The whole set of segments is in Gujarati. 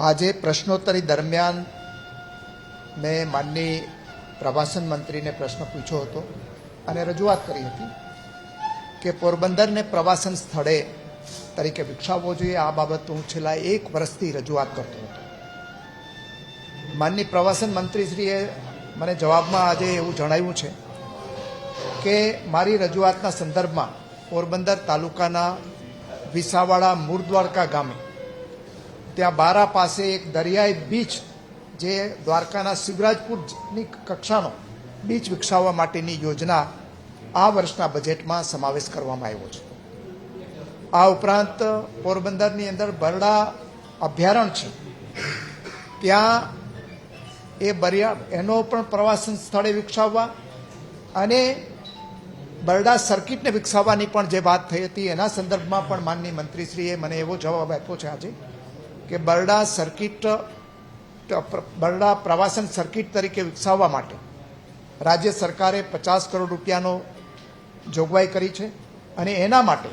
આજે પ્રશ્નોત્તરી દરમિયાન મેં માનની પ્રવાસન મંત્રીને પ્રશ્ન પૂછ્યો હતો અને રજૂઆત કરી હતી કે પોરબંદરને પ્રવાસન સ્થળે તરીકે વિકસાવવો જોઈએ. આ બાબત હું છેલ્લા એક વર્ષથી રજૂઆત કરતો હતો. માનની પ્રવાસન મંત્રીશ્રીએ મને જવાબમાં આજે એવું જણાવ્યું છે કે મારી રજૂઆતના સંદર્ભમાં પોરબંદર તાલુકાના વિસાવાડા મૂળ દ્વારકા ગામે ત્યાં બારા પાસે એક દરિયાઈ બીચ જે દ્વારકાના શિવરાજપુરની કક્ષાનો બીચ વિકસાવવા માટેની યોજના આ વર્ષના બજેટમાં સમાવેશ કરવામાં આવ્યો છે. આ ઉપરાંત પોરબંદરની અંદર બરડા અભયારણ્ય છે. ત્યાં એ બરિયા, એનો પણ પ્રવાસન સ્થળે વિકસાવવા અને બરડા સર્કિટને વિકસાવવાની પણ જે વાત થઈ હતી, એના સંદર્ભમાં પણ માનનીય મંત્રીશ્રીએ મને એવો જવાબ આપ્યો છે આજે. કે બરડા સર્કિટ બરડા પ્રવાસન સર્કિટ તરીકે વિકસાવવા માટે રાજ્ય સરકારે પચાસ કરોડ રૂપિયાનો જોગવાઈ કરી છે અને એના માટે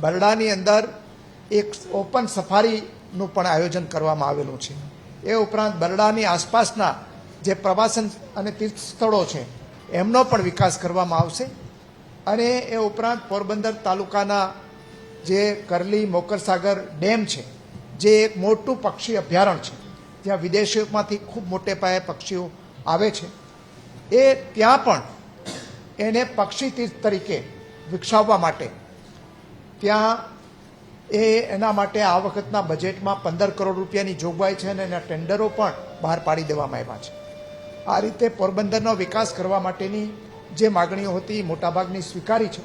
બરડાની અંદર એક ઓપન સફારીનું પણ આયોજન કરવામાં આવેલું છે. એ ઉપરાંત બરડાની આસપાસના જે પ્રવાસન અને તીર્થ સ્થળો છે, એમનો પણ વિકાસ કરવામાં આવશે અને એ ઉપરાંત પોરબંદર તાલુકાના જે કરલી મોકરસાગર ડેમ છે જે એક મોટું પક્ષી અભયારણ્ય છે, જ્યાં વિદેશોમાંથી ખૂબ મોટે પાયે પક્ષીઓ આવે છે, એ ત્યાં પણ એને પક્ષી તીર્થ તરીકે વિકસાવવા માટે ત્યાં એ એના માટે આ વખતના બજેટમાં પંદર કરોડ રૂપિયાની જોગવાઈ છે અને એના ટેન્ડરો પણ બહાર પાડી દેવામાં આવ્યા છે. આ રીતે પોરબંદરનો વિકાસ કરવા માટેની જે માગણીઓ હતી મોટાભાગની સ્વીકારી છે.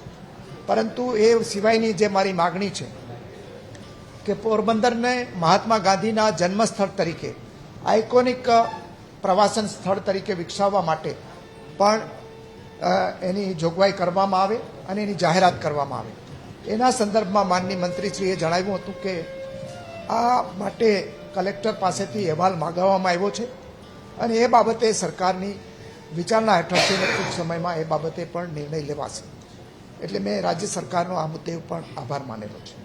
પરંતુ એ સિવાયની જે મારી માગણી છે કે પોરબંદરને મહાત્મા ગાંધીના જન્મસ્થળ તરીકે આઇકોનિક પ્રવાસન સ્થળ તરીકે વિકસાવવા માટે પણ એની જોગવાઈ કરવામાં આવે અને એની જાહેરાત કરવામાં આવે. એના સંદર્ભમાં માનની મંત્રીશ્રીએ જણાવ્યું હતું કે, આ માટે કલેક્ટર પાસેથી અહેવાલ માગવામાં આવ્યો છે અને એ બાબતે સરકારની વિચારણા હેઠળ છે ટૂંક સમયમાં એ બાબતે પણ નિર્ણય લેવાશે. એટલે મેં રાજ્ય સરકારનો આ મુદ્દે પણ આભાર માનેલો છે.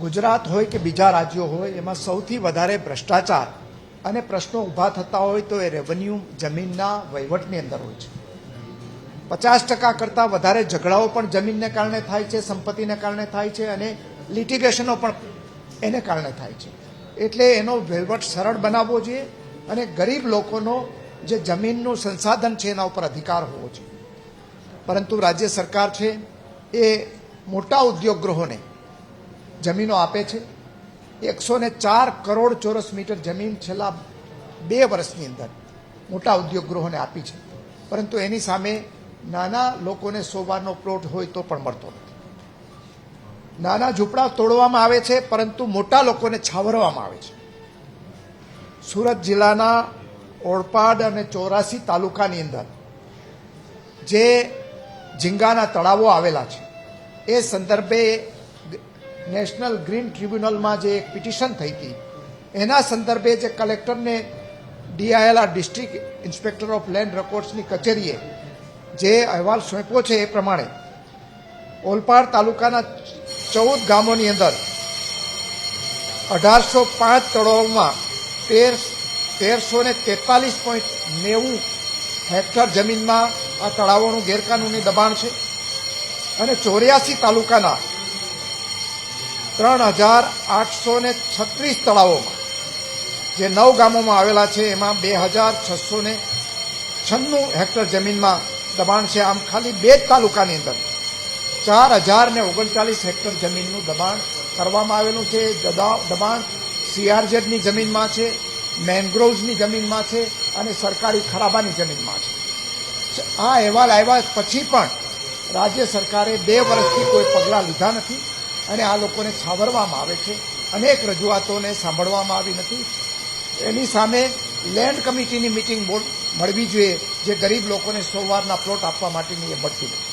ગુજરાત હોય કે બીજા રાજ્યો હોય, એમાં સૌથી વધારે ભ્રષ્ટાચાર અને પ્રશ્નો ઊભા થતા હોય તો એ રેવન્યુ જમીનના વહીવટની અંદર હોય છે. પચાસ ટકા કરતાં વધારે ઝઘડાઓ પણ જમીનને કારણે થાય છે, સંપત્તિને કારણે થાય છે અને લિટિગેશનો પણ એને કારણે થાય છે. એટલે એનો વહીવટ સરળ બનાવવો જોઈએ અને ગરીબ લોકોનો જે જમીનનું સંસાધન છે એના ઉપર અધિકાર હોવો જોઈએ. પરંતુ રાજ્ય સરકાર છે, એ મોટા ઉદ્યોગ ગૃહોને જમીનો આપે છે. એકસો ને ચાર કરોડ ચોરસ મીટર જમીન છેલ્લા બે વર્ષની અંદર મોટા ઉદ્યોગ ગૃહોને આપી છે. પરંતુ એની સામે નાના લોકોને સોવારનો પ્લોટ હોય તો પણ મળતો નથી. નાના ઝૂંપડા તોડવામાં આવે છે, પરંતુ મોટા લોકોને છાવરવામાં આવે છે. સુરત જિલ્લાના ઓળપાડ અને ચોરાસી તાલુકાની અંદર જે ઝીંગાના તળાવો આવેલા છે, એ સંદર્ભે નેશનલ ગ્રીન ટ્રિબ્યુનલમાં જે એક પિટિશન થઈ હતી, એના સંદર્ભે જે કલેક્ટરને DILR district inspector of land રેકોર્ડ્સની કચેરીએ જે અહેવાલ સોંપ્યો છે એ પ્રમાણે, ઓલપાડ તાલુકાના ચૌદ ગામોની અંદર અઢારસો પાંચ તળાવમાં તેર તેરસો ને તેતાલીસ પોઈન્ટ નેવું હેક્ટર જમીનમાં આ તળાવોનું ગેરકાનૂની દબાણ છે અને ચોર્યાસી તાલુકાના ત્રણ હજાર આઠસો ને છત્રીસ તળાવોમાં જે નવ ગામોમાં આવેલા છે, એમાં બે હજાર છસો ને છન્નું હેક્ટર જમીનમાં દબાણ છે. આમ ખાલી બે જ તાલુકાની અંદર ચાર હજાર ને ઓગણચાલીસ હેક્ટર જમીનનું દબાણ કરવામાં આવેલું છે. દબાણ સીઆરઝેડની જમીનમાં છે મેંગ્રોવ્સની જમીનમાં છે અને સરકારી ખરાબાની જમીનમાં છે. આ અહેવાલ આવ્યા પછી પણ રાજ્ય સરકારે બે વર્ષથી કોઈ પગલાં લીધા નથી અને આ લોકોને છાવરવામાં આવે છે. અનેક રજૂઆતોને સાંભળવામાં આવી નથી. એની સામે લેન્ડ કમિટીની મિટિંગ બોર્ડ મળવી જોઈએ જે ગરીબ લોકોને સોવારના પ્લોટ આપવા માટેની એ મળતી નથી.